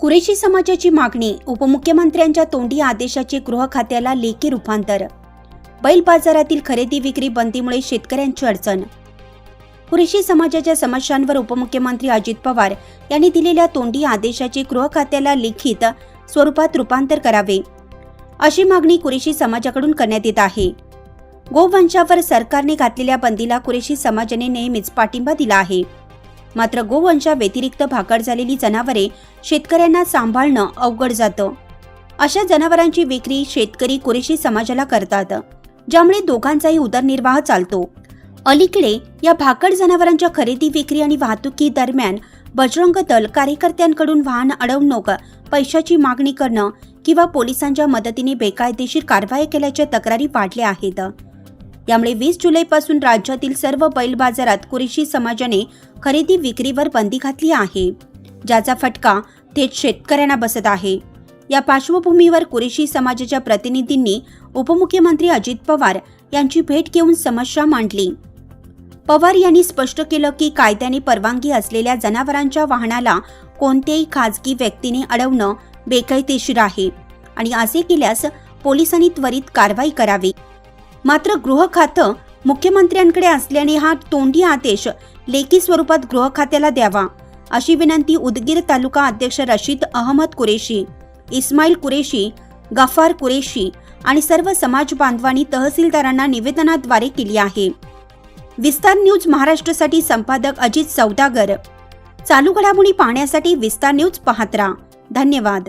कुरेशी समाजाची मागणी उपमुख्यमंत्र्यांच्या तोंडी आदेशाचे गृह खात्याला लेखी रूपांतर बैल बाजारातील खरेदी विक्री बंदीमुळे शेतकऱ्यांची अडचण. कुरेशी समाजाच्या समस्यांवर उपमुख्यमंत्री अजित पवार यांनी दिलेल्या तोंडी आदेशाचे गृह खात्याला लिखित स्वरूपात रूपांतर करावे. अशी मागणी कुरेशी समाजाकडून करण्यात येत आहे. गोवंशावर सरकारने घातलेल्या बंदीला कुरेशी समाजाने नेहमीच पाठिंबा दिला आहे. मात्र गोवंशा व्यतिरिक्त भाकड झालेली जनावरे शेतकऱ्यांना सांभाळणं अवघड जातं. अशा जनावरांची विक्री शेतकरी कुरेशी समाजाला करतात. ज्यामुळे दोघांचाही उदरनिर्वाह चालतो. अलीकडे या भाकड जनावरांच्या खरेदी विक्री आणि वाहतुकी दरम्यान बजरंग दल कार्यकर्त्यांकडून वाहन अडवणूक पैशाची मागणी करणं किंवा पोलिसांच्या मदतीने बेकायदेशीर कारवाई केल्याच्या तक्रारी वाढल्या आहेत. यामुळे वीस जुलैपासून राज्यातील सर्व बैल बाजारात कुरेशी समाजाने खरेदी विक्रीवर बंदी घातली आहे ज्याचा फटका थेट शेतकऱ्यांना बसत आहे. या पार्श्वभूमीवर कुरेशी समाजाच्या प्रतिनिधींनी उपमुख्यमंत्री अजित पवार यांची भेट घेऊन समस्या मांडली. पवार यांनी स्पष्ट केलं की कायद्याने परवानगी असलेल्या जनावरांच्या वाहनाला कोणत्याही खाजगी व्यक्तीने अडवणं बेकायदेशीर आहे आणि असे केल्यास पोलिसांनी त्वरित कारवाई करावी. मात्र गृह खातं मुख्यमंत्र्यांकडे असल्याने हा तोंडी आदेश लेखी स्वरूपात गृह खात्याला द्यावा अशी विनंती उदगीर तालुका अध्यक्ष रशीद अहमद कुरेशी इस्माईल कुरेशी गफार कुरेशी आणि सर्व समाज बांधवांनी तहसीलदारांना निवेदनाद्वारे केली आहे. विस्तार न्यूज महाराष्ट्रासाठी संपादक अजित सौदागर. चालू घडामोडी पाहण्यासाठी विस्तार न्यूज पाहत राहा. धन्यवाद.